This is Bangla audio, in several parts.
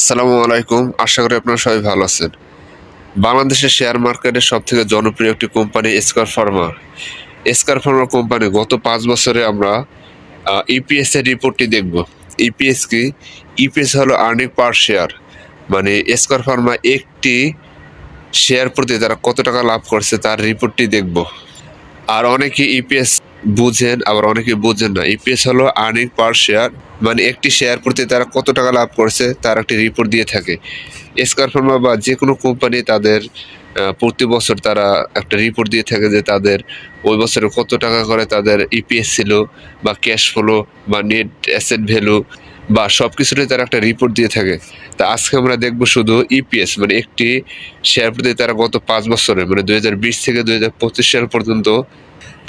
আসসালামু আলাইকুম। আশা করি আপনারা সবাই ভালো আছেন। বাংলাদেশের শেয়ার মার্কেটের সব থেকে জনপ্রিয় একটি company Square Pharma Square Pharma company, গত পাঁচ বছরে আমরা ইপিএস এর রিপোর্টটি দেখব। ইপিএস কি? ইপিএস হলো আর্নিং পার শেয়ার মানে স্কয়ার ফার্মা একটি শেয়ার প্রতি তারা কত টাকা লাভ করছে তার রিপোর্টটি দেখব। আর অনেকে ইপিএস বুঝেন, আবার অনেকে বুঝেন না। ইপিএস হলো আর্নিং পার শেয়ার মানে একটি শেয়ার প্রতি তারা কত টাকা লাভ করছে, তার একটি রিপোর্ট দিয়ে থাকে। স্কয়ার ফার্মা বা যে কোনো কোম্পানি তাদের প্রতি বছর তারা একটা রিপোর্ট দিয়ে থাকে যে তাদের ওই বছরে কত টাকা করে তাদের ইপিএস ছিল, বা ক্যাশ ফ্লো বা নেট অ্যাসেট ভ্যালু বা সব কিছুরই তারা একটা রিপোর্ট দিয়ে থাকে। তা আজকে আমরা দেখব শুধু ইপিএস মানে একটি শেয়ার প্রতি তারা গত পাঁচ বছরে মানে দুই হাজার বিশ থেকে দুই হাজার পঁচিশ সাল পর্যন্ত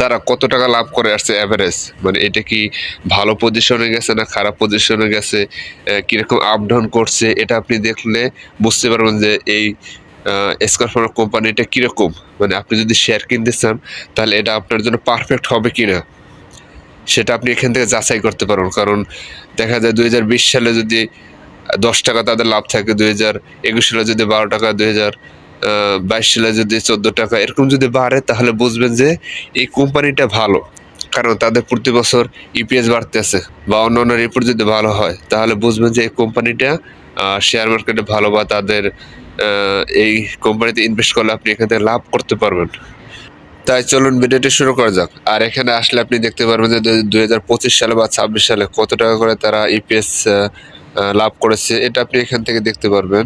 তারা কত টাকা লাভ করে আসছে অ্যাভারেজ মানে এটা কি ভালো পজিশনে গেছে না খারাপ পজিশনে গেছে? কীরকম আপ ডাউন করছে? এটা আপনি দেখলে বুঝতে পারবেন যে এই স্করফার কোম্পানিটা কীরকম। মানে আপনি যদি শেয়ার কিনতে চান, তাহলে এটা আপনার জন্য পারফেক্ট হবে কি না সেটা আপনি এখান থেকে যাচাই করতে পারবেন কারণ দেখা যায় দুই হাজার বিশ সালে যদি দশ টাকা তাদের লাভ থাকে, দুই হাজার একুশ সালে যদি বারো টাকা, দুই হাজার বাইশ সালে যদি চোদ্দ টাকা এরকম যদি বাড়ে, তাহলে বুঝবেন যে এই কোম্পানিটা ভালো। কারণ তাদের প্রতি বছর ইপিএস বাড়তেছে বা অন্য অন্য রিপোর্ট যদি ভালো হয়, তাহলে বুঝবেন যে এই কোম্পানিটা শেয়ার মার্কেটে ভালো বা তাদের এই কোম্পানিতে ইনভেস্ট করলে আপনি এখান থেকে লাভ করতে পারবেন। তাই চলুন ভিডিওটি শুরু করা যাক। আর এখানে আসলে আপনি দেখতে পারবেন যে দুই হাজার পঁচিশ সালে বা ছাব্বিশ সালে কত টাকা করে তারা ইপিএস লাভ করেছে, এটা আপনি এখান থেকে দেখতে পারবেন।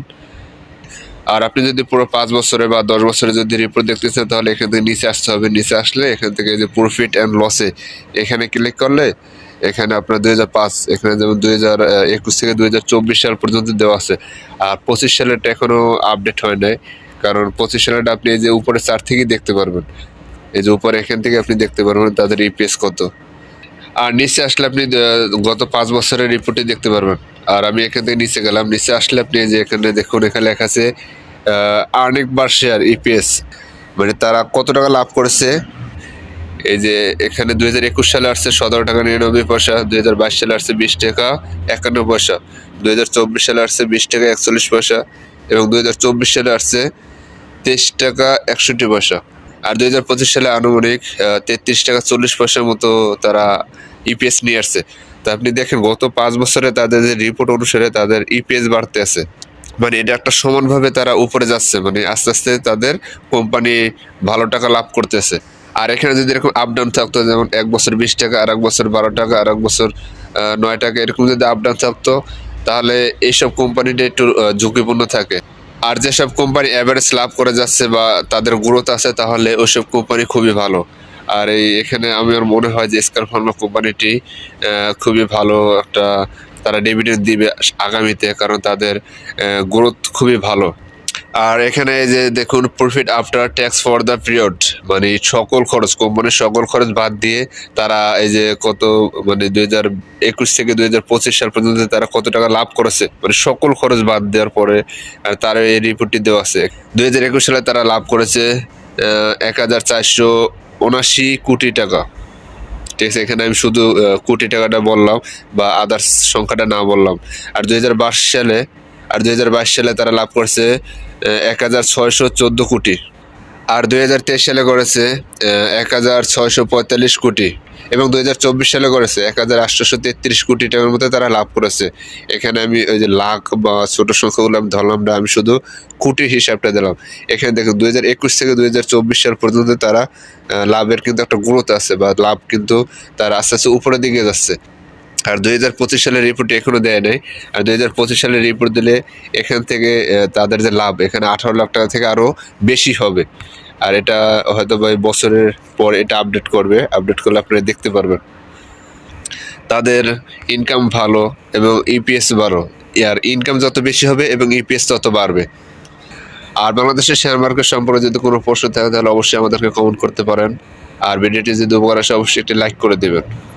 আর আপনি যদি পুরো পাঁচ বছরে বা দশ বছরে যদি রিপোর্ট দেখতে চান তাহলে এখান থেকে নিচে আসতে হবে। নিচে আসলে এখান থেকে যে প্রফিট অ্যান্ড লসে এখানে ক্লিক করলে এখানে আপনার দুই হাজার পাঁচ, এখানে যেমন দুই হাজার একুশ থেকে দুই হাজার চব্বিশ সাল পর্যন্ত দেওয়া আছে। আর পঁচিশ সালেরটা এখনও আপডেট হয় নাই, কারণ পঁচিশ সালেরটা আপনি এই যে উপরে চার থেকেই দেখতে পারবেন। এই যে উপরে এখান থেকে আপনি দেখতে পারবেন তাদের ইপিএস কত। আর নিচে আসলে আপনি গত পাঁচ বছরের রিপোর্টে দেখতে পারবেন। আর আমি এখান থেকে নিচে গেলাম। নিচে আসলে আপনি যে এখানে দেখুন, এখানে লেখা আছে আর্নিক বার শেয়ার ইপিএস মানে তারা কত টাকা লাভ করেছে? এই যে এখানে দুই হাজার একুশ সালে আসছে সতেরো টাকা নিরানব্বই পয়সা, দুই হাজার বাইশ সালে আসছে বিশ টাকা একান্ন পয়সা, দুই হাজার চব্বিশ সালে আসছে বিশ টাকা একচল্লিশ পয়সা এবং দুই হাজার চব্বিশ সালে আসছে তেইশ টাকা একষট্টি পয়সা। আর দুই হাজার পঁচিশ সালে আনুমানিক তেত্রিশ টাকা চল্লিশ পয়সার মতো তারা ইপিএস নিয়ে আসছে। তা আপনি দেখেন, গত পাঁচ বছরে তাদের যে রিপোর্ট অনুসারে তাদের ইপিএস বাড়তে আছে। মানে এটা একটা সমানভাবে তারা উপরে যাচ্ছে মানে আস্তে আস্তে তাদের কোম্পানি ভালো টাকা লাভ করতেছে। আর এখানে যদি এরকম আপ ডাউন থাকতো, যেমন এক বছর বিশ টাকা আর এক বছর বারো টাকা আর এক বছর নয় টাকা, এরকম যদি আপ ডাউন থাকতো, তাহলে এইসব কোম্পানিটা একটু ঝুঁকিপূর্ণ থাকে। আর যেসব কোম্পানি অ্যাভারেজ লাভ করে যাচ্ছে বা তাদের গ্রোথ আছে, তাহলে ওইসব কোম্পানি খুবই ভালো। আর এই এখানে আমার মনে হয় যে স্কার ফার্মা কোম্পানিটি খুবই ভালো একটা তারা ডিভিডেন্ড দিবে আগামীতে কারণ তাদের গ্রোথ খুবই ভালো। আর এখানে যে দেখুন profit after tax for the period মানে সকল খরচ, কোম্পানির সকল খরচ বাদ দিয়ে তারা এই যে কত মানে দুই হাজার একুশ থেকে দুই হাজার পঁচিশ সাল পর্যন্ত তারা কত টাকা লাভ করেছে মানে সকল খরচ বাদ দেওয়ার পরে তার এই রিপোর্টটি দেওয়া আছে। দুই হাজার একুশ সালে তারা লাভ করেছে এক হাজার চারশো উনাশি কোটি টাকা। ঠিক আছে, এখানে আমি শুধু কোটি টাকাটা বললাম বা আদার্স সংখ্যাটা না বললাম। আর দুই হাজার বাইশ সালে, আর দুই হাজার বাইশ সালে তারা লাভ করেছে এক হাজার ছয়শো চোদ্দ কোটি। আর দুই হাজার তেইশ সালে করেছে এক হাজার ছয়শো পঁয়তাল্লিশ কোটি। এবং দুই হাজার চব্বিশ সালে করেছে। এক হাজার আটশোশো তেত্রিশ কোটি টাকার মতো তারা লাভ করেছে। এখানে আমি ওই যে লাখ বা ছোট সংখ্যাগুলো আমি ধরলাম না, আমি শুধু কোটির হিসাবটা দিলাম। এখানে হাজার একুশ থেকে দুই হাজার চব্বিশ সাল পর্যন্ত তারা লাভের কিন্তু একটা গ্রোথ আছে বা লাভ কিন্তু তারা আস্তে আস্তে উপরের দিকে যাচ্ছে। আর দুই হাজার পঁচিশ সালের রিপোর্ট এখনও দেয় নাই। আর দুই হাজার পঁচিশ সালের রিপোর্ট দিলে এখান থেকে তাদের যে লাভ, এখানে আঠারো লাখ টাকা থেকে আরও বেশি হবে। আর এটা হয়তো বা বছরের পর এটা আপডেট করবে। আপডেট করলে আপনারা দেখতে পারবেন। তাদের ইনকাম ভালো এবং ইপিএস ভালো। আর ইনকাম যত বেশি হবে এবং ইপিএস তত বাড়বে। আর বাংলাদেশের শেয়ার মার্কেট সম্পর্কে যদি কোনো প্রশ্ন থাকে, তাহলে অবশ্যই আমাদেরকে কমেন্ট করতে পারেন। আর ভিডিওটি যদি উপকার আসে, অবশ্যই একটি লাইক করে দেবেন।